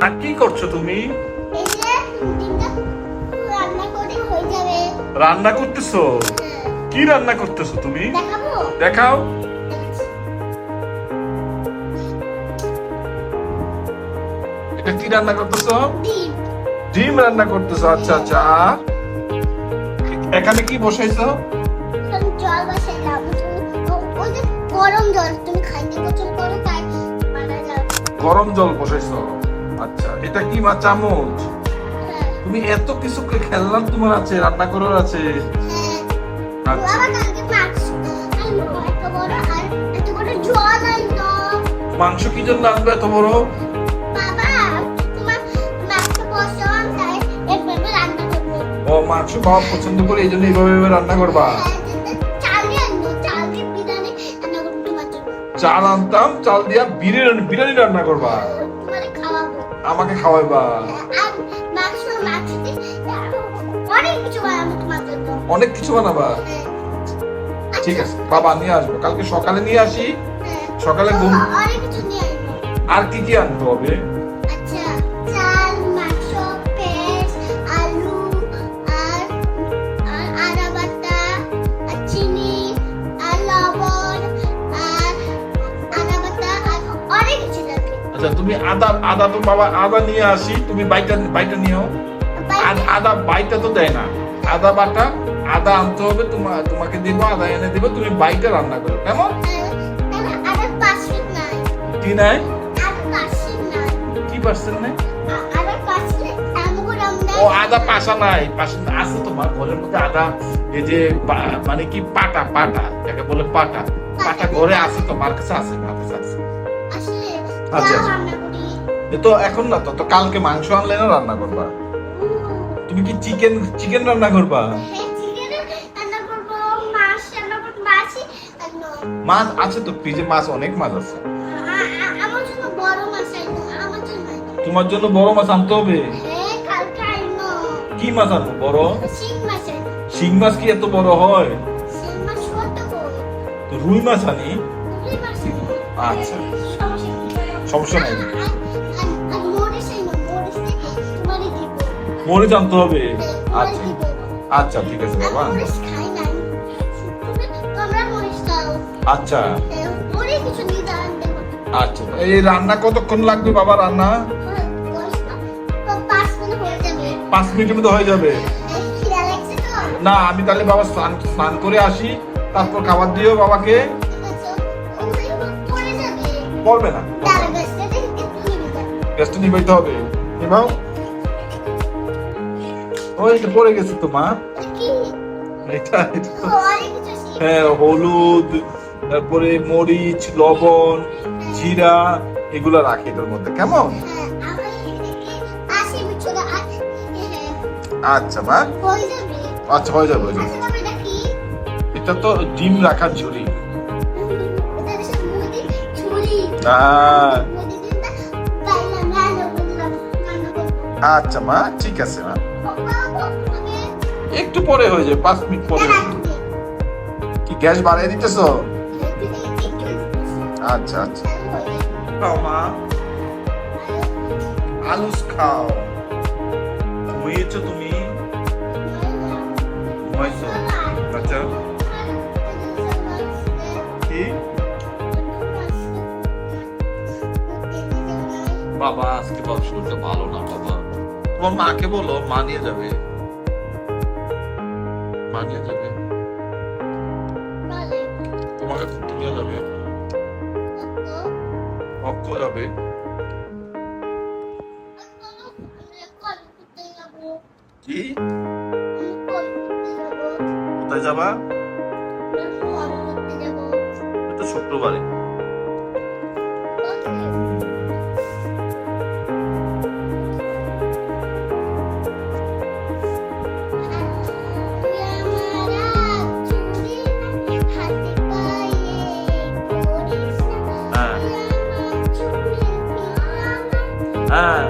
আর কি করছ তুমি? রান্না করতেছো? হ্যাঁ। কি রান্না করতেছো তুমি? দেখাও। এটা কি রান্না করতেছো? ডিম। রান্না করতেছো আচ্ছা আচ্ছা। আর এখানে কি বসাইছো? জল বসাইলাম। ও- ওই যে গরম জল তুমি খাইতে পছন্দ করো তাই গরম জল বসাইছো। আচ্ছা এটা কি মা চামচ? তুমি এত কিছু তোমার আছে রান্না করার আছে। হ্যাঁ আচ্ছা। মাংস কি জন্য আনবে এত বড়? ও মাংস বাবা পছন্দ করে এই জন্য এইভাবে রান্না করবা? হ্যাঁ, চাল আনতাম চাল দিয়া বিরিয়ানি বিরিয়ানি রান্না করবা। আমাকে খাওয়াইবা অনেক কিছু বানাবো হ্যাঁ। ঠিক আছে। বাবা নিয়ে আসব। কালকে সকালে নিয়ে আসি। হ্যাঁ। সকালে ঘুম আর কি কি আনতে হবে আচ্ছা তুমি আদা আদা তো বাবা আদা নিয়ে আসি তুমি বাইটা বাইটা নিও আর আদা বাইটা তো দেয় না। আদা বাটা আদা আনতে হবে তোমার তোমাকে দিব আদা এনে দিব তুমি বাইটা রান্না করো। কেমন? নাই। কি নাই? কি ও আদা পাশা নাই। পাশা আছে তোমার ঘরের মধ্যে আদা এই যে মানে কি পাটা পাটা যাকে বলে পাটা। পাটা ঘরে আছে তোমার কাছে আছে আমার কাছে আছে। আচ্ছা, আচ্ছা। রান্না করি। এ তো এখন না তো তো কালকে মাংস আনলে না রান্না করবা? তুমি কি চিকেন চিকেন রান্না করবা? করব মাছ আছে তো ফ্রিজে মাছ অনেক মাছ আছে। তোমার জন্য বড় মাছ আনতে হবে? হ্যাঁ কি মাছ আনব বড়? শিং মাছ কি এত বড় হয়? রুই মাছ আনি। আচ্ছা। সমস্যা নেই। মরিচ আনতে হবে। হ্যাঁ, আচ্ছা। আচ্ছা ঠিক আছে বাবা। আচ্ছা। হ্যাঁ। আচ্ছা এই রান্না কতক্ষণ লাগবে বাবা রান্না? পাঁচ হয়ে পাঁচ মিনিটের মধ্যে হয়ে যাবে। না আমি তাহলে বাবা স্নান স্নান করে আসি। তারপর খাবার দিও বাবাকে। পড়বে না গ্যাসটা নিবাইতে হবে। নিবাও। ওই এটা পড়ে গেছে তো মা। হ্যাঁ হলুদ তারপরে মরিচ লবণ জিরা এগুলো রাখি এটার মধ্যে। কেমন? হ্যাঁ আর আচ্ছা মা। আচ্ছা হয়ে যাবে হয়ে আচ্ছা এটা তো ডিম রাখার ঝুড়ি। এটা আচ্ছা মা ঠিক আছে মা। একটু পরে হয়ে যাবে পাঁচ মিনিট পরে কি গ্যাস বাড়িয়ে দিতেছো? আচ্ছা আচ্ছা। খাও মা। আলুস খাও। ঘুমিয়েছো তুমি? ঘুমাইছো? আচ্ছা। কি? বাবা আজকে বাবা শরীরটা ভালো না বাবা। তোমার মাকে বলো, মা নিয়ে যাবে। মা নিয়ে যাবে। তোমাকে নিয়ে যাবে। অক্ষ যাবে। কি? কোথায় যাবা? এটা শুক্রবারে Ha.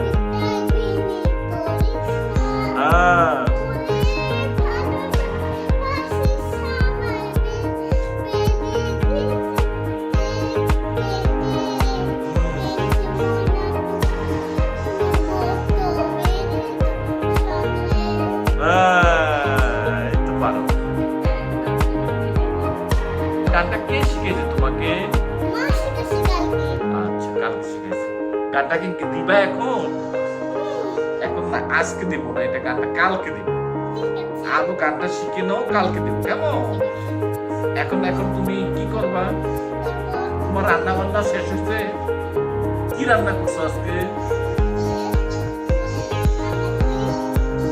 Ha. Cantik sikit itu pakai. Masih kasih ganti. Ah, cekak sikit. হ্যাঁ দিবা এখন। এখন না আজকে দিব না এটা গানটা কালকে দিব। আদৌ গানটা শিখে নাও কালকে দিব কেমন? এখন এখন তুমি কি করবা? তোমার রান্না বান্না শেষ হয়েছে। কি রান্না করছ আজকে?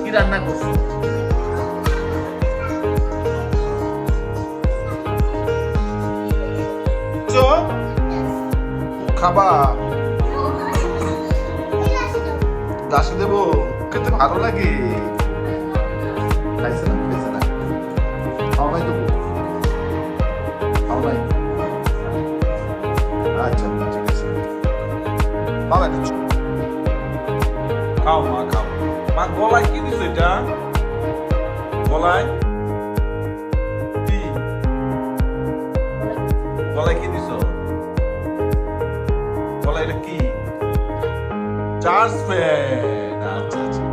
কি রান্না করছ? চো, দাসে দেবো খেতে ভালো লাগে। আচ্ছা বাবা একটু খাও মা খাও। মা, গলায় কি দিছো এটা? গলায়? গলায় কি দিছো? গলায় এটা কি? চার্জ ফ্যান আচ্ছা আচ্ছা।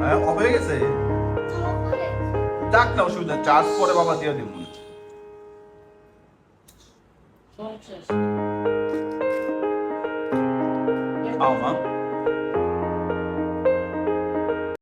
হ্যাঁ অফ হয়ে গেছে? ডাক না অসুবিধা চার্জ পরে বাবা দিয়ে দিব। Oh, mom.